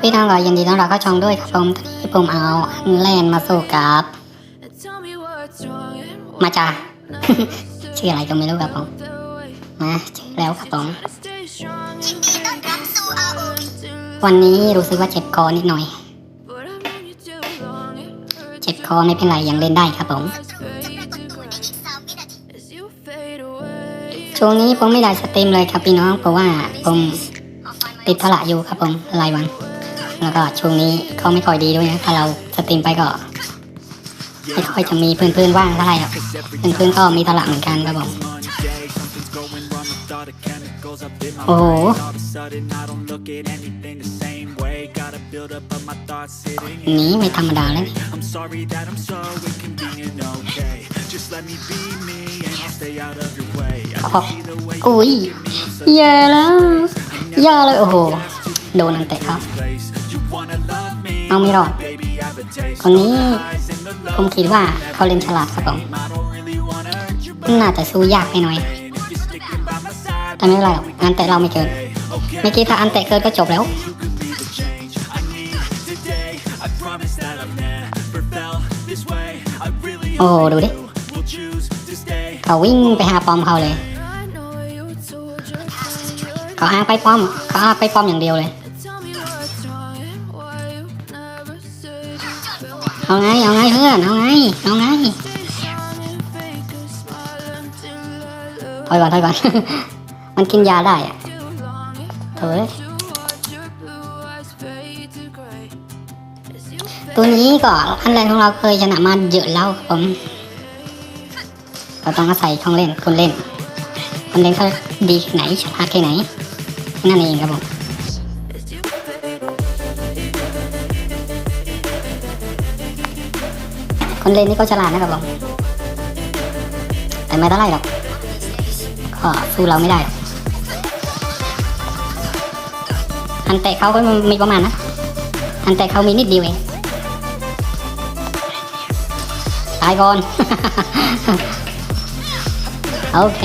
พี่น้องก็ยินดีต้อนรับเข้าช่องด้วยครับผมตอนนี้ผมเอาแลนมาสู้กับ มาจ้าชื่ออะไรก็ไม่รู้ครับผมมาเจอแล้วครับผมวันนี้รู้สึกว่าเจ็บคอนิดหน่อย เจ็บคอไม่เป็นไรยังเล่นได้ครับผม ช่วงนี้ผมไม่ได้สตรีมเลยครับพี่น้องเพราะว่าผมติดธุระอยู่ครับผมรายวัน แล้วก็ช่วงนี้เขาไม่ค่อยดีด้วยนะถ้าเราสตรีมไปก็ไม่ค่อยจะมีเพื่อนๆว่างเท่าไหร่หรอกเพื่อนๆก็มีธุระเหมือนกันครับผมโอ้โหนี้ไม่ธรรมดาเลย I'm sorry that I'm so inconvenient, okay Just let me be me and I'll stay out of your way I ออกอุ้ยแย่แล้วแย่เลยโอ้โห โดนอันเตะครับ place You wanna love me, เอาไม่รอด baby I have a taste คนนี้ Eyes in the ผมคิดว่าเขาเล่นฉลาดครับผม I don't really wanna hurt you น่าจะสู้ยากไปหน่อย If you're sticking by my side แต่ไม่เป็นไรหรอกอันเตะเราไม่เกินเมื่อกี้ถ้าอันเตะเกินก็จบแล้ว You could be the change I need today I promise that I've never felt this way I really โอ้โหดูดิ will choose to stay เขาวิ่งไปหาปอมเขาเลยเขาอ้างไปป้อมเขาอ้างไปป้อมอย่างเดียวเลย เอาไง เอาไงเพื่อน เอาไง เอาไงถอยก่อนถอยก่อน มันกินยาได้อะเฮ้ยตัวนี้ก็อันแรกของเราเคยชนะมาเยอะแล้วครับผมเราต้องอาศัยของเล่นคนเล่นคนเล่นเขาดีไหนฉลาดแค่ไหนนั่นเองครับผม คนเล่นนี่ก็ฉลาดนะครับผมแต่ไม่เท่าไรหรอกก็สู้เราไม่ได้อกอันเตะเขาก็มีประมาณนะอันเตะเขามีนิดเดียวเองตายก่อน โอเค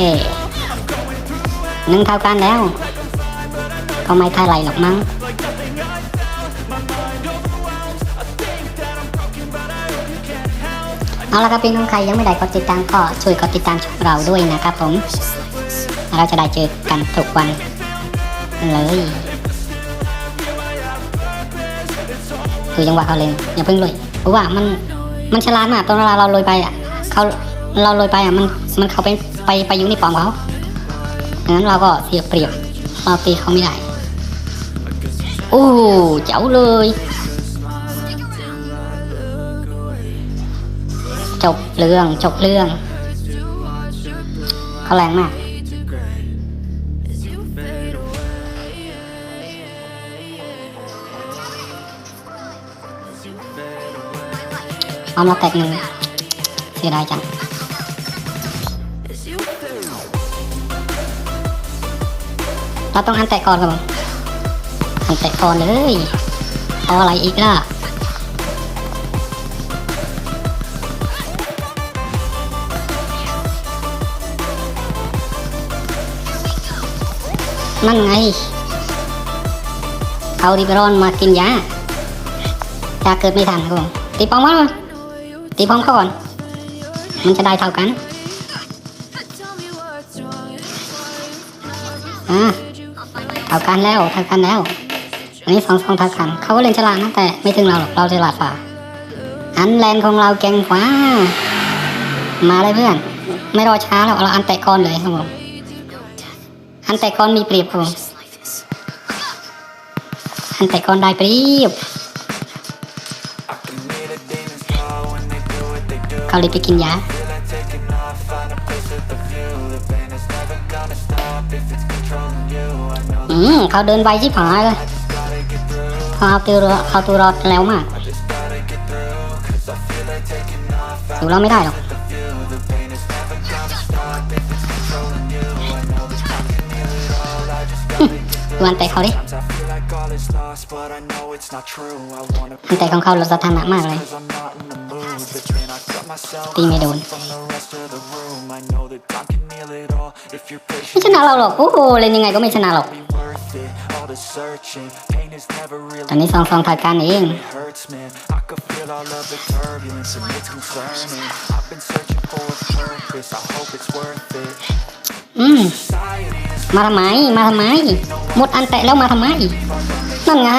หนึ่งเท่ากันแล้ว ก็ไม่เท่าไรหรอกมั้ง เอาละครับพี่น้องใครยังไม่ได้กดติดตามก็ช่วยกดติดตามช่องเราด้วยนะครับผม เราจะได้เจอกันทุกวันเลยคือจังหวะเขาเล่นอย่าเพิ่งเลยเพราะว่ามันมันฉลาดมากตอนเวลาเราลอยไปอะเขาเราลอยไปอะมันมันเขาไปไปไปอยู่ในปอมเขาดังนั้นเราก็เสียเปรียบเราตีเขาไม่ได้โอ้เจ๋วเลย จบเรื่องจบเรื่องเขาแรงมากเอามาแตกหนึ่งเสียดายจังเราต้องอันแตะก่อนครับผมอันแตะก่อนเลยเอาอะไรอีกล่ะ นั่นไงเขาดิบรอนมากินยาจะเกิดไม่ทันครับผมตีปองมาตีปองเขาก่อน มันจะได้เท่ากันอ่าเท่ากันแล้วเท่ากันแล้วอันนี้สองสองเท่ากัน เขาก็เล่นฉลาดนะแต่ไม่ถึงเราหรอกเราฉลาดฝ่าอันแลนของเราแกงฟ้ามาเลยเพื่อน ไม่รอช้าแล้วเราอันแตะก้อนเลยครับผม อันแตะก้อนมีเปรียบครับผมอันแตะก้อนได้เปรียบเขาเลยไปกินยาอืมเขาเดินไวชิบหายเลยเขาเอาตัวรอดเอาตัวรอดแล้วมากสู้เราไม่ได้หรอก ดูอันเตะเขาดิอันเต่ของเขาลดสถานะมากเลยตีไม่โดนไม่ชนะเราหรอกโอ้โหเล่นยังไงก็ไม่ชนะหรอกตอนนี้สองสองถอยกันเอง it hurts, man. I could feel all of the turbulence and it's concerning. I've been searching for a purpose. I hope it's worth it. อืม Society is มาทำไม มาทำไม หมดอันแตะแล้วมาทำไม นั่นไง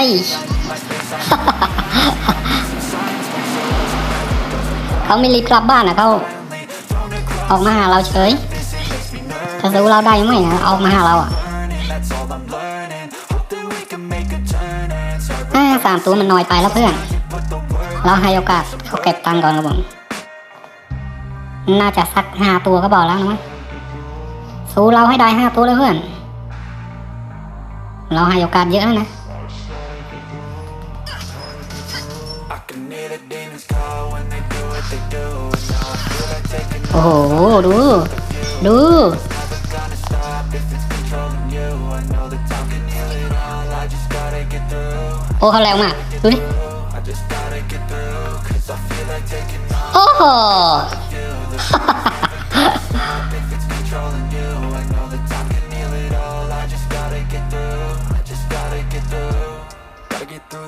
เขาไม่รีบกลับบ้านนะเขาออกมาหาเราเฉย ถ้าสู้เราได้ไหมนะออกมาหาเราอะ learning. That's all I'm learning. Hope that we can make a turn and start อ่าสามตัวมันน้อยไปแล้วเพื่อน เราให้โอกาสเขาเก็บตังค์ก่อนครับผม น่าจะสักห้าตัวก็บอกแล้วนะมั้ง สู้เราให้ได้ห้าตัวเลยเพื่อน เราให้โอกาสเยอะแล้วนะโอ้โห ดู ดู โอ้เขาแรงมาก ดูดิโอ้โห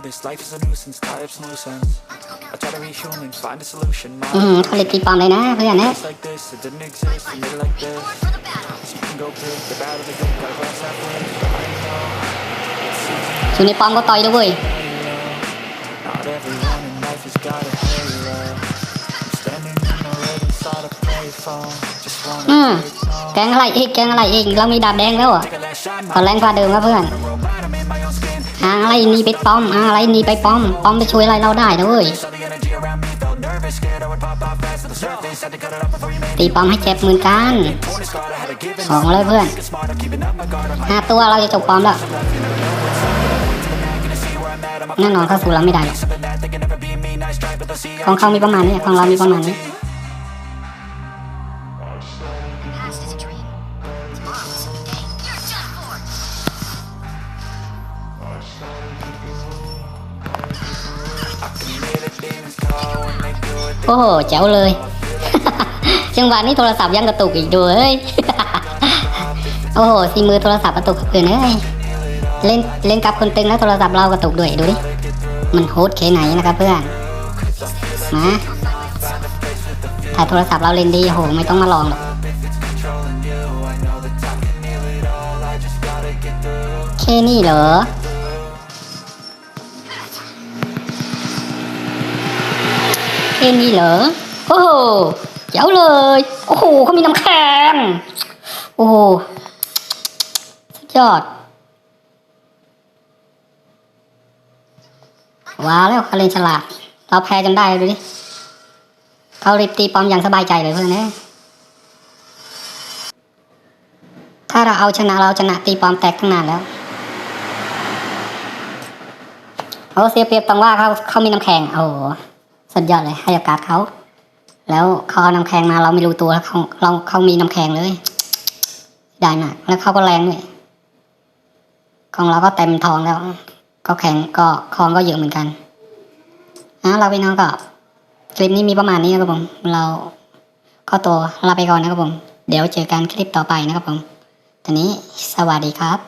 this. Life is a nuisance. Tie up some loose ends. I try to be human, find a solution. My อืมเขาเล็กตีปอมเลยนะเพื่อนนะ It's like this, it didn't exist, I made it like this. So you can go pick the bad or the good, gotta glass half full. I know อยู่ในปอมก็ต่อยด้วยเว้ย not everyone in life has got a halo. I'm standing in the red inside a payphone. Just wanna อืมแกงอะไรอีกแกงอะไรอีกเรามีดาบแดงแล้วอะ take a last shot, เขาแรงกว่าเดิมครับเพื่อน robot, I'm in my อะไรนี่ไปป้อมอะไรนี่ไปป้อม ป้อมไปช่วยอะไรเราได้นะเว้ยตีป้อมให้เจ็บมือนกันสองเลยเพื่อนห้าตัวเราจะจบป้อมแล้วแน่นอนเข้าสู่เราไม่ได้หรอของเขามีประมาณนี้ของเรามีประมาณนี้ โอ้โหเจ๋วเลย จังหวะนี้โทรศัพท์ยังกระตุกอีกด้วยโอ้โหสีมือโทรศัพท์กระตุกเกินเอ้ย เล่นเล่นกับคนตึงแล้วโทรศัพท์เรากระตุกด้วยดูดิ มันโคตรเคไหนนะครับเพื่อนนะถ้าโทรศัพท์เราเล่นดีโหไม่ต้องมาลองหรอกแค่นี้เหรอ แค่นี้เหรอ โอ้โห เจ๋วเลย โอ้โหเขามีน้ำแข็งโอ้โหสุดยอด ว้าวแล้วเขาเล่นฉลาด เราแพ้จนได้ดูดิเขารีบตีปอมอย่างสบายใจเลยเพื่อนนะถ้าเราเอาชนะเราชนะตีปอมแตกตั้งนานแล้วเขาเสียเปรียบตรงว่าเขาเขามีน้ำแข็งโอ้ สุดยอดเลยให้โอกาสเขา แล้วเขาเอาน้ำแข็งมาเราไม่รู้ตัวแล้วเขาเราเขามีน้ำแข็งเลยได้มากแล้วเขาก็แรงด้วยของเราก็เต็มทองแล้ว ก็แข็งก็คองก็เยอะเหมือนกันนะเราไปน้องก็คลิปนี้มีประมาณนี้นะครับผม เราก็ตัวลาไปก่อนนะครับผม เดี๋ยวเจอกันคลิปต่อไปนะครับผมตอนนี้สวัสดีครับ